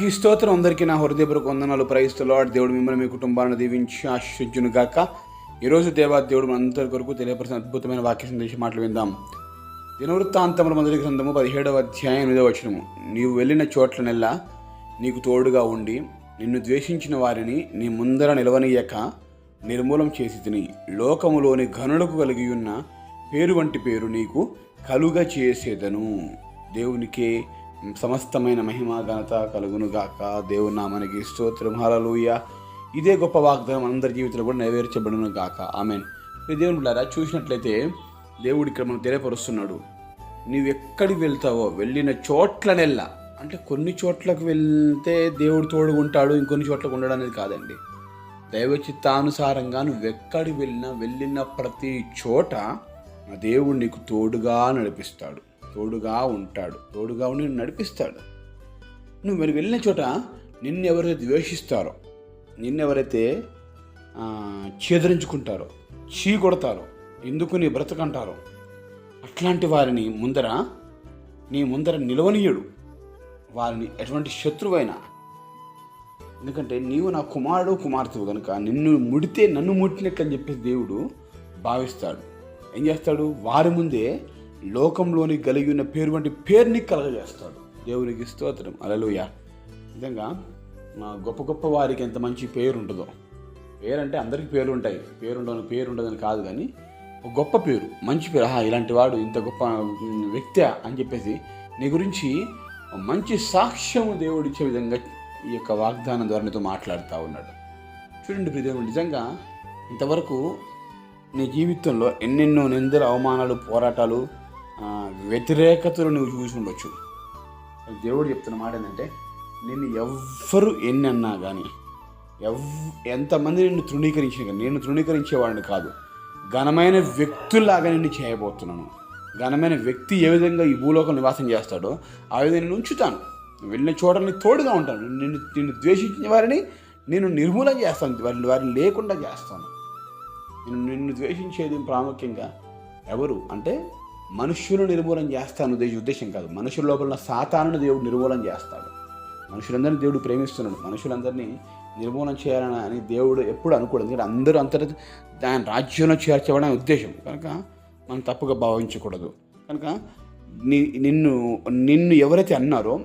దేవునికి స్తోత్రం. అందరికీ నా హృదయపూర్వక వందనాలు. ప్రయిస్తులో దేవుడు మిమ్మల్ని మీ కుటుంబాలను దీవించి ఆశ్రయించును గాక. ఈరోజు దేవా దేవుడు మనందరి కొరకు తెలియపరిచిన అద్భుతమైన వాక్య సందేశం మాటలు విందాం. దినవృత్తాంతముల మొదటి గ్రంథము పదిహేడవ అధ్యాయం ఎనిమిదవ వచనము. నీవు వెళ్ళిన చోట్లనెల్లా నీకు తోడుగా ఉండి నిన్ను ద్వేషించిన వారిని నీ ముందర నిలవనీయక నిర్మూలం చేసి తిని. లోకములోని ఘనులకు కలిగి ఉన్న పేరు వంటి పేరు నీకు కలుగ చేసేదను. దేవునికే సమస్తమైన మహిమ ఘనత కలుగునుగాక. దేవుని నామానికి స్తోత్రం. హలలుయ ఇదే గొప్ప వాగ్దానం అందరి జీవితంలో కూడా నెరవేర్చబడును గాక ఆమెన్ దేవుని బిడ్డారా చూసినట్లయితే దేవుడు ఇక్కడ మనం తెలియపరుస్తున్నాడు. నువ్వు ఎక్కడికి వెళ్తావో? వెళ్ళిన చోట్లనెల్లా అంటే కొన్ని చోట్లకు వెళ్తే దేవుడు తోడుగా ఉంటాడు ఇంకొన్ని చోట్లకు ఉండడం అనేది కాదండి. దైవ చిత్తానుసారంగా నువ్వు ఎక్కడికి వెళ్ళినా వెళ్ళిన ప్రతి చోట ఆ దేవుడు నీకు తోడుగా నడిపిస్తాడు. తోడుగా ఉంటాడు. తోడుగా ఉండి నిన్ను నడిపిస్తాడు. నువ్వు మరి వెళ్ళిన చోట నిన్ను ఎవరైతే ద్వేషిస్తారో నిన్నెవరైతే ఆ, చేదరించుకుంటారో చీ కొడతారో ఎందుకు నీ బ్రతకంటారో అట్లాంటి వారిని ముందర నీ ముందర నిలవనీయుడు. వారిని ఎటువంటి శత్రువైనా. ఎందుకంటే నీవు నా కుమారుడు కుమార్తెవు కనుక నిన్ను ముడితే నన్ను ముట్టినట్లని చెప్పేసి దేవుడు భావిస్తాడు. ఏం చేస్తాడు? వారి ముందే లోకంలోని కలిగి ఉన్న పేరు వంటి పేరుని కలగజేస్తాడు. దేవునికి స్తోత్రం. అలలుయ నిజంగా మా గొప్ప గొప్ప వారికి ఎంత మంచి పేరు ఉంటుందో. పేరు అంటే అందరికీ పేరు ఉంటాయి పేరుండని పేరు ఉండదని కాదు కానీ ఒక గొప్ప పేరు మంచి పేరు. ఆహా ఇలాంటి వాడు ఇంత గొప్ప వ్యక్తి అని చెప్పేసి నీ గురించి మంచి సాక్ష్యం దేవుడిచ్చే విధంగా ఈ యొక్క వాగ్దానం ద్వారా నీతో మాట్లాడుతూ ఉన్నాడు. చూడండి ప్రియదేవుడు నిజంగా ఇంతవరకు నీ జీవితంలో ఎన్నెన్నో నిందలు అవమానాలు పోరాటాలు వ్యతిరేకతలు నువ్వు చూసి ఉండొచ్చు. దేవుడు చెప్తున్న మాట ఏంటంటే నిన్ను ఎవ్వరు ఎన్ని అన్నా కానీ ఎవ్ ఎంతమంది నిన్ను తృణీకరించిన కానీ నేను తృణీకరించేవాడిని కాదు. ఘనమైన వ్యక్తుల్లాగా నిన్ను చేయబోతున్నాను. ఘనమైన వ్యక్తి ఏ విధంగా ఈ భూలోకం నివాసం చేస్తాడో ఆ విధంగా నేను ఉంచుతాను. వెళ్ళిన చోటని తోడుగా ఉంటాను. నిన్ను నిన్ను ద్వేషించిన వారిని నేను నిర్మూలన చేస్తాను. వారిని వారిని లేకుండా చేస్తాను. నేను నిన్ను ద్వేషించేది ప్రాముఖ్యంగా ఎవరు? అంటే మనుష్యులు నిర్మూలన చేస్తాను ఉద్దేశ ఉద్దేశం కాదు. మనుషుల లోపల ఉన్న సాతానుని దేవుడు నిర్మూలన చేస్తాడు. మనుషులందరినీ దేవుడు ప్రేమిస్తున్నాడు. మనుషులందరినీ నిర్మూలన చేయాలని అని దేవుడు ఎప్పుడు అనుకోడు. ఎందుకంటే అందరూ అంతట దాని రాజ్యంలో చేర్చబడని ఉద్దేశం. కనుక మనం తప్పుగా భావించకూడదు. కనుక ని నిన్ను నిన్ను ఎవరైతే అన్నారో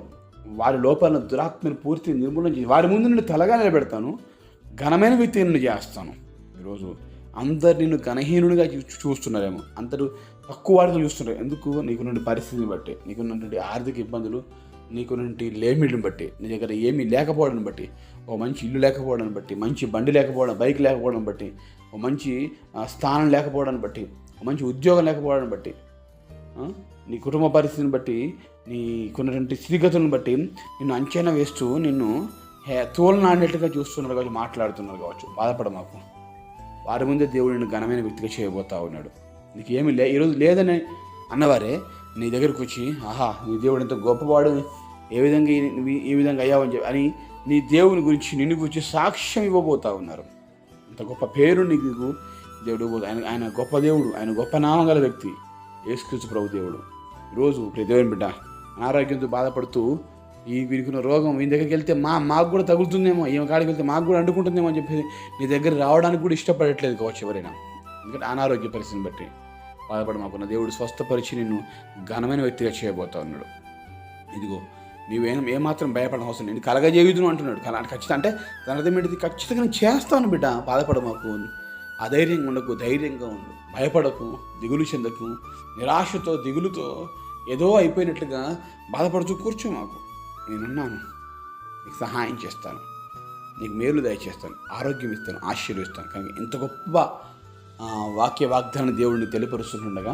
వారి లోపల దురాత్మను పూర్తి నిర్మూలన చేసి వారి ముందు నిన్ను తలగా నిలబెడతాను. ఘనమైన వ్యక్తి నిన్ను చేస్తాను. ఈరోజు అందరు నిన్ను గణహీనుడిగా చూ- చూస్తున్నారేమో. అందరూ తక్కువ వాడిగా చూస్తున్నారు. ఎందుకు? నీకున్నటువంటి పరిస్థితిని బట్టి నీకున్నటువంటి ఆర్థిక ఇబ్బందులు నీకున్నటువంటి లేమిడిని బట్టి నీ దగ్గర ఏమీ లేకపోవడం బట్టి ఓ మంచి ఇల్లు లేకపోవడం బట్టి మంచి బండి లేకపోవడం బైక్ లేకపోవడం బట్టి ఓ మంచి స్థానం లేకపోవడాన్ని బట్టి ఓ మంచి ఉద్యోగం లేకపోవడాన్ని బట్టి నీ కుటుంబ పరిస్థితిని బట్టి నీకున్నటువంటి స్థితిగతులను బట్టి నిన్ను అంచనా వేస్తూ నిన్ను హే తోలనాడినట్టుగా చూస్తున్నారు కావచ్చు మాట్లాడుతున్నారు కావచ్చు. బాధపడ మాకు వారి ముందే దేవుడు నేను ఘనమైన వ్యక్తిగా చేయబోతా ఉన్నాడు. నీకు ఏమి లే ఈరోజు లేదని అన్నవారే నీ దగ్గరకు వచ్చి ఆహా నీ దేవుడు ఎంత గొప్పవాడు ఏ విధంగా ఈ- విధంగా అయ్యావని చెప్పి అని నీ దేవుని గురించి నిన్ను గురించి సాక్ష్యం ఇవ్వబోతా ఉన్నారు. అంత గొప్ప పేరు నీకు దేవుడు ఆయన ఆయన గొప్ప దేవుడు ఆయన గొప్ప నామం గల వ్యక్తి ఏసుకృష్ణ ప్రభు దేవుడు. ఈరోజు ప్రతి దేవుని బిడ్డ అనారోగ్యంతో బాధపడుతూ ఈ వీరికున్న రోగం ఈ దగ్గరికి వెళ్తే మా మాకు కూడా తగులుతుందేమో ఈమె కాడికి వెళ్తే మాకు కూడా అంటుకుంటుందేమో అని చెప్పేసి నీ దగ్గర రావడానికి కూడా ఇష్టపడట్లేదు కావచ్చు ఎవరైనా. ఎందుకంటే అనారోగ్య పరిస్థితిని బట్టి బాధపడ మాకున్న దేవుడు స్వస్థపరిచి నిన్ను ఘనమైన వ్యక్తిగా చేయబోతా ఉన్నాడు. ఇదిగో నీవేం ఏమాత్రం భయపడడం అవసరం నేను కలగజేయుదును అంటున్నాడు. కల ఖచ్చితంగా అంటే దాని అర్థం ఏంటిది? ఖచ్చితంగా చేస్తాను బిడ్డ బాధపడ మాకు. అధైర్యంగా ఉండకు ధైర్యంగా ఉండు. భయపడకు దిగులు చెందకు నిరాశతో దిగులుతో ఏదో అయిపోయినట్లుగా బాధపడుతూ కూర్చో మాకు. నేనున్నాను. నీకు సహాయం చేస్తాను. నీకు మేలు దయచేస్తాను. ఆరోగ్యం ఇస్తాను. ఆశీర్వదిస్తాను. కానీ ఇంత గొప్ప వాక్య వాగ్దాన దేవుడిని తెలియపరుస్తుండగా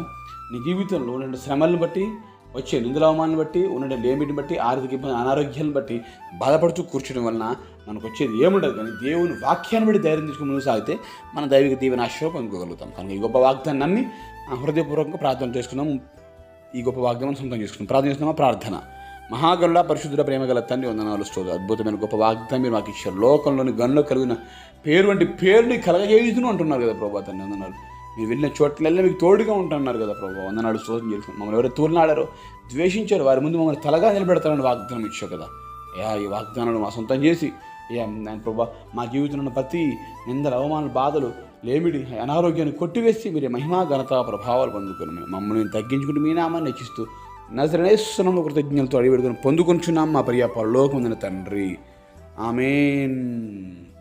నీ జీవితంలో ఉన్న శ్రమలను బట్టి వచ్చే నిందలవమాలను బట్టి ఉన్న లేమిటిని బట్టి ఆర్థిక ఇబ్బంది అనారోగ్యాలను బట్టి బాధపడుతూ కూర్చోడం వలన మనకు వచ్చేది ఏముండదు. కానీ దేవుని వాక్యాన్ని బట్టి ధైర్యం తీసుకుని ముందు సాగితే మన దైవిక దీవెన ఆశ్రయం పొందుకోగలుగుతాం. కనుక ఈ గొప్ప వాగ్దాన్ని నమ్మి ఆ, హృదయపూర్వకంగా ప్రార్థన చేసుకున్నాం ఈ గొప్ప వాగ్దానం సొంతం చేసుకున్నాం ప్రార్థన చేస్తున్నామా? ప్రార్థన. మహాగరుడ పరిశుద్ధుల ప్రేమ గల తండ్రి వందనాలు స్తోత్ర అద్భుతమైన గొప్ప వాగ్దాన్ని మీరు మాకు ఇచ్చారు. లోకంలోని గనులు కలిగిన పేరు వంటి పేరుని కలగజేయుదును అంటున్నారు కదా ప్రభా తండ్రి వందనాలు. మీరు వెళ్ళిన చోట్లల్లో మీకు తోడుగా ఉంటున్నారు కదా ప్రభా. వందనాడు స్తోత్రం చేసుకుని మమ్మల్ని ఎవరు తోలినాడారో ద్వేషించారు వారి ముందు మమ్మల్ని తలగా నిలబెడతారని వాగ్దానం ఇచ్చావు కదా. అయ్యా ఈ వాగ్దానాలు మా సొంతం చేసి అయ్యా నేను ప్రభా మా జీవితంలో ప్రతి నిందల అవమాన బాధలు లేమిడి అనారోగ్యాన్ని కొట్టివేసి మీరు మహిమా ఘనత ప్రభావాలు పొందుకుని మమ్మల్ని తగ్గించుకుంటూ మీ నామాన్ని నచ్చిస్తూ నజరేశ్వరంలో కృతజ్ఞతలతో అడిగి పొందుకొంచున్నాం మా ప్రియ పరలోకముందిన తండ్రి. ఆమెన్.